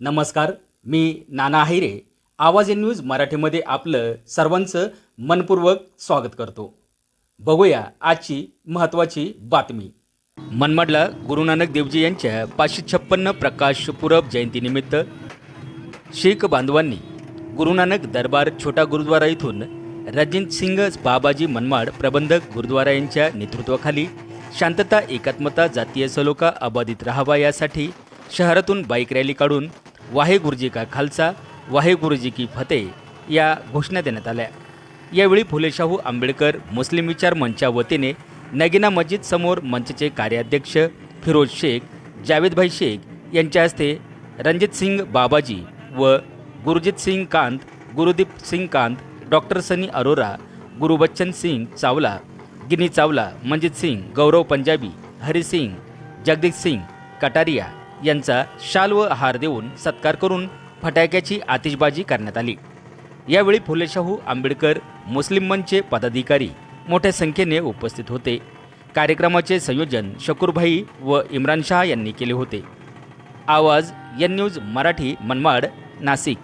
नमस्कार मी नाना हिरे आवाज न्यूज मराठीमध्ये आपलं सर्वांचं मनपूर्वक स्वागत करतो. बघूया आजची महत्त्वाची बातमी. मनमाडला गुरु नानक देवजी यांच्या पाचशे छप्पन्न प्रकाश पूरब जयंतीनिमित्त शीख बांधवांनी गुरु नानक दरबार छोटा गुरुद्वारा इथून रजित सिंग बाबाजी मनमाड प्रबंधक गुरुद्वारा यांच्या नेतृत्वाखाली शांतता एकात्मता जातीय सलोखा अबाधित राहावा यासाठी शहरातून बाईक रॅली काढून वाहे गुरुजी का खालसा वाहे गुरुजी की फतेह या घोषणा देण्यात आल्या. यावेळी फुलेशाहू आंबेडकर मुस्लिम विचार मंच्या वतीने नगिना मस्जिद समोर मंचचे कार्याध्यक्ष फिरोज शेख जावेदभाई शेख यांच्या हस्ते रणजित सिंग बाबाजी व गुरुजित सिंग कांत गुरुदीप सिंग कांत डॉक्टर सनी अरोरा गुरुबच्चन सिंग चावला गिनी चावला मंजित सिंग गौरव पंजाबी हरी सिंग जगदीश सिंग कटारिया यांचा शाल व हार देऊन सत्कार करून फटाक्याची आतिषबाजी करण्यात आली. यावेळी फुलेशाहू आंबेडकर मुस्लिम मंचचे पदाधिकारी मोठ्या संख्येने उपस्थित होते. कार्यक्रमाचे संयोजन शकूरभाई व इम्रान शाह यांनी केले होते. Awaaz N news Marathi Manmad Nashik.